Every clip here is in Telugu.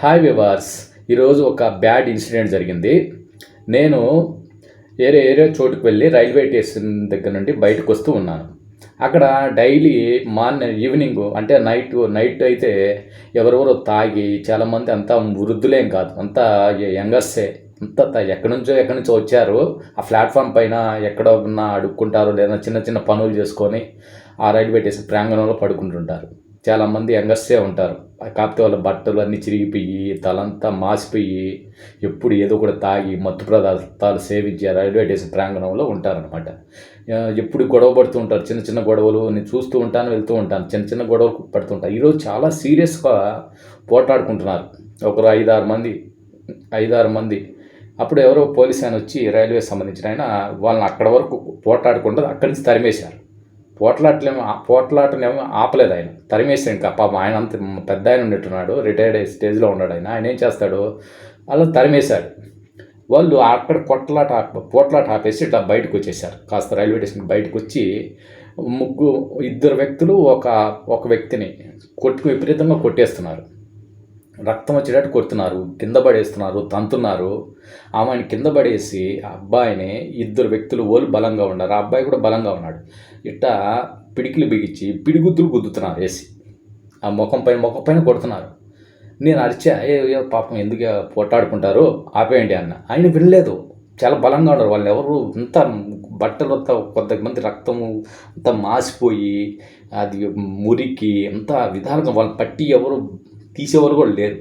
హాయ్ వివార్స్ ఈరోజు ఒక బ్యాడ్ ఇన్సిడెంట్ జరిగింది. నేను వేరే వేరే చోటుకు వెళ్ళి రైల్వే స్టేషన్ దగ్గర నుండి బయటకు వస్తూ ఉన్నాను. అక్కడ డైలీ మార్నింగ్ ఈవినింగ్ అంటే నైట్ నైట్ అయితే ఎవరెవరో తాగి చాలామంది అంతా వృద్ధులేం కాదు. అంతా యంగర్సే అంతా ఎక్కడి నుంచో ఎక్కడి నుంచో వచ్చారు. ఆ ప్లాట్ఫామ్ పైన ఎక్కడ ఉన్నా అడుక్కుంటారు లేదా చిన్న చిన్న పనులు చేసుకొని ఆ రైల్వే స్టేషన్ ప్రాంగణంలో పడుకుంటుంటారు. చాలామంది యంగర్సే ఉంటారు. కాకపోతే వాళ్ళ బట్టలు అన్నీ చిరిగిపోయి తలంతా మాసిపోయి ఎప్పుడు ఏదో కూడా తాగి మత్తు పదార్థాలు సేవించే రైల్వే స్టేషన్ ప్రాంగణంలో ఉంటారనమాట ఎప్పుడు గొడవ పడుతూ ఉంటారు. చిన్న చిన్న గొడవలు నేను చూస్తూ ఉంటాను వెళ్తూ ఉంటాను. చిన్న చిన్న గొడవలు పడుతుంటారు ఈరోజు చాలా సీరియస్గా పోట్లాడుకుంటున్నారు. ఒకరు ఐదారు మంది ఐదారు మంది. అప్పుడు ఎవరో పోలీస్ ఆయన వచ్చి రైల్వే సంబంధించిన ఆయన వాళ్ళని అక్కడ వరకు పోట్లాడకుండా అక్కడి నుంచి తరిమేశారు. పోట్లాటలేమో పోట్లాటనేమో ఆపలేదు ఆయన. తరిమేసాడు ఇంకా. పాపం ఆయన అంత పెద్ద ఆయన ఉన్నట్టున్నాడు రిటైర్డ్ స్టేజ్లో ఉన్నాడు ఆయన. ఆయన ఏం చేస్తాడు? అలా తరిమేశాడు. వాళ్ళు అక్కడ కొట్లాట ఆప- పోట్లాట ఆపేసి ఇట్లా బయటకు వచ్చేసారు. కాస్త రైల్వే స్టేషన్ బయటకు వచ్చి ముగ్గు ఇద్దరు వ్యక్తులు ఒక ఒక వ్యక్తిని కొట్టుకు విపరీతంగా కొట్టేస్తున్నారు. రక్తం వచ్చేటట్టు కొడుతున్నారు కింద పడేస్తున్నారు తంతున్నారు. ఆమెను కింద పడేసి ఆ అబ్బాయిని ఇద్దరు వ్యక్తులు ఓలు బలంగా ఉన్నారు. ఆ అబ్బాయి కూడా బలంగా ఉన్నాడు. ఇట్టా పిడికిలు బిగించి పిడిగుద్దులు గుద్దుతున్నారు వేసి ఆ ముఖం పైన ముఖం పైన కొడుతున్నారు. నేను అరిచా ఏ పాపం ఎందుకు పోట్లాడుకుంటారు ఆపేయండి అన్న. ఆయన వినలేదు. చాలా బలంగా ఉన్నారు. వాళ్ళు ఎవరు ఇంత బట్టలు అంతా కొంతమంది రక్తము అంతా మాసిపోయి అది మురికి అంత విధాలుగా వాళ్ళు పట్టి ఎవరు తీసేవారు కూడా లేరు.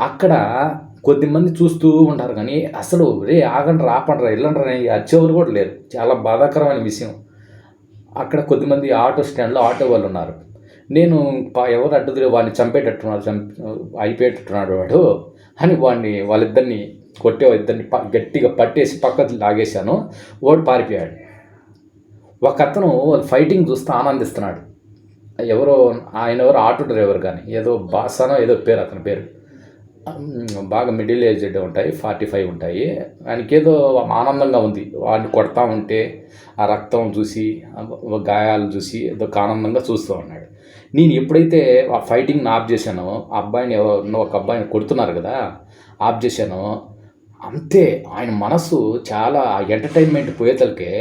అక్కడ కొద్దిమంది చూస్తూ ఉంటారు కానీ అసలు రే ఆగండి రాపండ్రా వెళ్ళండి రా వచ్చేవారు కూడా లేరు. చాలా బాధాకరమైన విషయం. అక్కడ కొద్దిమంది ఆటో స్టాండ్లో ఆటో వాళ్ళు ఉన్నారు. నేను పా- ఎవరు అడ్డుదిరే వాడిని చంపేటట్టున్నాడు చంప అయిపోయేటట్టున్నాడు వాడు అని వాడిని వాళ్ళిద్దరిని కొట్టే ఇద్దరిని ప గట్టిగా పట్టేసి పక్కకు లాగేశాను. వాడు పారిపోయాడు. ఒక అతను వాళ్ళు ఫైటింగ్ చూస్తూ ఆనందిస్తున్నాడు. ఎవరో ఆయన ఎవరో ఆటో డ్రైవర్ కానీ ఏదో బాసానో ఏదో పేరు అతని పేరు. బాగా మిడిల్ ఏజ్డ్ ఉంటాయి ఫార్టీ ఫైవ్ ఉంటాయి. ఆయనకి ఏదో ఆనందంగా ఉంది. వాడిని కొడతా ఉంటే ఆ రక్తం చూసి గాయాలు చూసి ఏదో ఆనందంగా చూస్తూ ఉన్నాడు. నేను ఎప్పుడైతే ఆ ఫైటింగ్ని ఆఫ్ చేశానో ఆ అబ్బాయిని ఎవరు ఒక అబ్బాయిని కొడుతున్నారు కదా ఆఫ్ చేశానో అంతే ఆయన మనసు చాలా ఎంటర్టైన్మెంట్ పోయేతలకే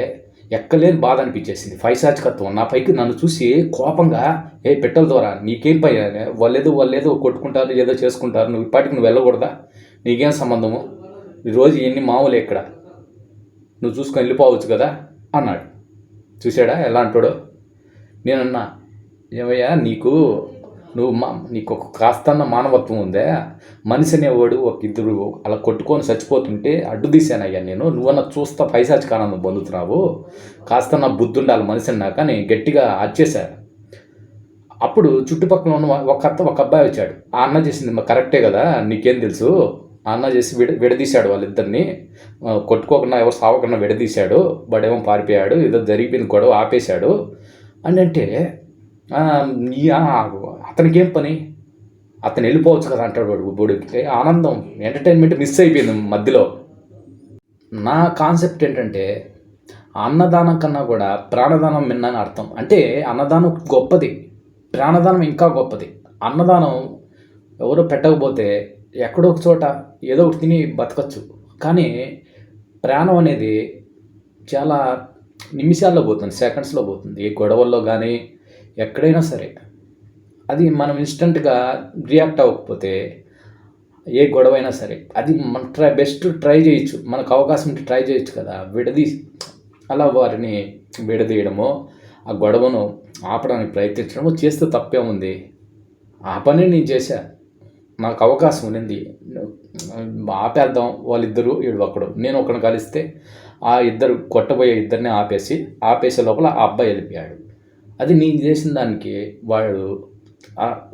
ఎక్కలేని బాధ అనిపించేసింది. పైశాచికత్వం నా పైకి నన్ను చూసి కోపంగా ఏ పెట్టల ద్వారా? నీకేం పై వాళ్ళేదో వాళ్ళేదో కొట్టుకుంటారు ఏదో చేసుకుంటారు. నువ్వు ఇప్పటికి నువ్వు వెళ్ళకూడదా? నీకేం సంబంధము? ఈరోజు ఎన్ని మామూలు ఎక్కడ నువ్వు చూసుకొని వెళ్ళిపోవచ్చు కదా? అన్నాడు. చూసాడా ఎలా అంటాడో? నేనన్నా ఏమయ్యా నీకు నువ్వు మా నీకు ఒక కాస్తన్న మానవత్వం ఉందే. మనిషి అనేవాడు ఒక ఇద్దరు అలా కొట్టుకొని చచ్చిపోతుంటే అడ్డు తీసానయ్యా నేను. నువ్వన్న చూస్తా పైశాచిక ఆనందం పొందుతున్నావు. కాస్త నా బుద్ధి ఉండాలి మనిషి అన్నాక నేను గట్టిగా అరిచేశా అప్పుడు చుట్టుపక్కల ఉన్న ఒక అత్త ఒక అబ్బాయి వచ్చాడు. ఆ అన్న చేసింది "మా కరెక్టే కదా నీకేం తెలుసు? ఆ అన్న చేసి విడ విడదీశాడు వాళ్ళిద్దరిని. కొట్టుకోకుండా ఎవరు సావకుండా విడదీశాడు. బడేమో పారిపోయాడు ఏదో జరిగిపోయింది గొడవ ఆపేశాడు. అని అంటే ఈ అతనికి ఏం పని? అతను వెళ్ళిపోవచ్చు కదా అంటాడు వాడు బుడికి ఆనందం ఎంటర్టైన్మెంట్ మిస్ అయిపోయింది మధ్యలో. నా కాన్సెప్ట్ ఏంటంటే అన్నదానం కన్నా కూడా ప్రాణదానం మిన్నని అర్థం. అంటే అన్నదానం గొప్పది. ప్రాణదానం ఇంకా గొప్పది. అన్నదానం ఎవరో పెట్టకపోతే ఎక్కడో ఒక చోట ఏదో ఒకటి తిని బతకచ్చు. కానీ ప్రాణం అనేది చాలా నిమిషాల్లో పోతుంది సెకండ్స్లో పోతుంది. ఏ గొడవల్లో కానీ ఎక్కడైనా సరే. అది మనం ఇన్స్టెంట్గా రియాక్ట్ అవ్వకపోతే ఏ గొడవ అయినా సరే అది మన ట్రై బెస్ట్ ట్రై చేయొచ్చు. మనకు అవకాశం ఉంటే ట్రై చేయొచ్చు కదా. విడదీ అలా వారిని విడదీయడమో ఆ గొడవను ఆపడానికి ప్రయత్నించడమో చేస్తే తప్పే ఉంది. ఆ పని నేను చేశా. నాకు అవకాశం ఉన్నింది ఆపేద్దాం వాళ్ళిద్దరూ వీడు ఒకడు నేను ఒకడు కలిస్తే ఆ ఇద్దరు కొట్టబోయే ఇద్దరిని ఆపేసి ఆపేసే లోపల ఆ అబ్బాయి వెళ్ళిపోయాడు. అది నేను చేసిన దానికి వాడు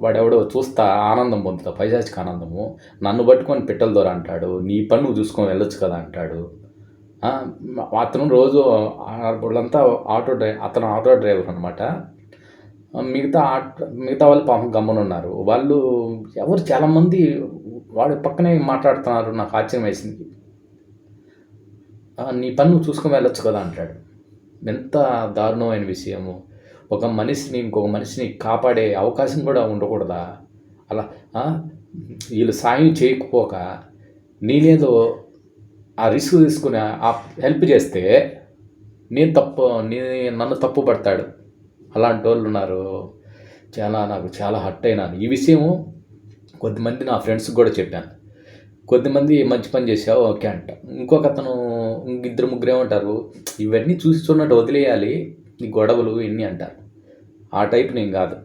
వాడెవడో చూస్తా ఆనందం పొందుతా పైశాచిక ఆనందము. నన్ను పట్టుకొని పిట్టల ద్వారా అంటాడు నీ పని నువ్వు చూసుకొని వెళ్ళొచ్చు కదా అంటాడు. అతను రోజు వాళ్ళంతా ఆటో డ్రై అతను ఆటో డ్రైవర్ అనమాట మిగతా ఆటో మిగతా వాళ్ళు పాపం గమ్మునున్నారు. వాళ్ళు ఎవరు చాలామంది వాడు పక్కనే మాట్లాడుతున్నారు నాకు ఆశ్చర్యం వేసింది. నీ పని నువ్వు చూసుకొని వెళ్ళొచ్చు కదా అంటాడు. ఎంత దారుణమైన విషయము. ఒక మనిషిని ఇంకొక మనిషిని కాపాడే అవకాశం కూడా ఉండకూడదా? అలా వీళ్ళు సాయం చేయకపోక నేనేదో ఆ రిస్క్ తీసుకుని ఆ హెల్ప్ చేస్తే నేను తప్పు నేను నన్ను తప్పు పడతాడు. అలాంటి వాళ్ళు ఉన్నారు. చాలా నాకు చాలా హర్ట్ అయినాను. ఈ విషయం కొద్దిమంది నా ఫ్రెండ్స్కి కూడా చెప్పాను. కొద్దిమంది మంచి పని చేసావు ఓకే అంట. ఇంకొక అతను ఇంక ఇద్దరు ముగ్గురేమంటారు? ఇవన్నీ చూసి చూడనట్టు వదిలేయాలి. ఈ గొడవలు ఇన్ని అంటారు. ఆ టైప్ నేను కాదు.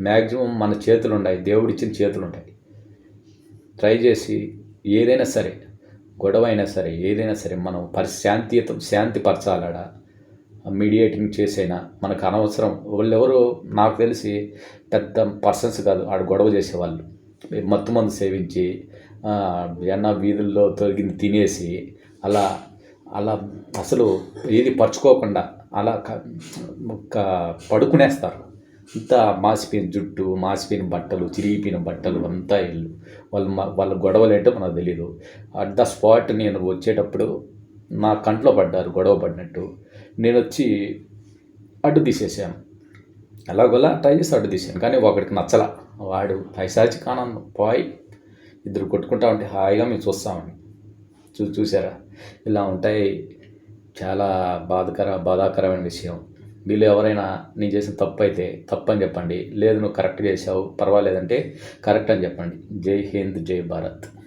మ్యాక్సిమం మన చేతులు ఉన్నాయి దేవుడిచ్చిన చేతులు ఉంటాయి ట్రై చేసి ఏదైనా సరే గొడవ అయినా సరే ఏదైనా సరే మనం పరి శాంతియుతం శాంతి పరచాలడ మీడియేటింగ్ చేసైనా మనకు అనవసరం. వాళ్ళు ఎవరు నాకు తెలిసి పెద్ద పర్సన్స్ కాదు. ఆడ గొడవ చేసేవాళ్ళు. మత్తు మందు సేవించి ఎన్న వీధుల్లో తొలగింది తినేసి అలా అలా అసలు ఏది పరుచుకోకుండా అలా ఒక పడుకునేస్తారు. అంతా మాసిపోయిన జుట్టు మాసిపోయిన బట్టలు చిరిగిపోయిన బట్టలు అంతా ఇల్లు. వాళ్ళు వాళ్ళ గొడవలు ఏంటో మనకు తెలియదు అట్ ద స్పాట్ నేను వచ్చేటప్పుడు నా కంట్లో పడ్డారు గొడవ పడినట్టు. నేను వచ్చి అడ్డు తీసేసాను. ఎలాగోలా ట్రై చేసి అడ్డు తీసాను కానీ ఒకడికి నచ్చల. వాడు పైసాచి కానన్ను పోయి ఇద్దరు కొట్టుకుంటా ఉంటే హాయిగా మేము చూస్తామని చూ చూసారా? ఇలా ఉంటాయి. చాలా బాధకర బాధాకరమైన విషయం. వీళ్ళు ఎవరైనా నేను చేసిన తప్పు అయితే తప్పు అని చెప్పండి. లేదు నువ్వు కరెక్ట్ చేసావు పర్వాలేదంటే కరెక్ట్ అని చెప్పండి. జై హింద్ జై భారత్.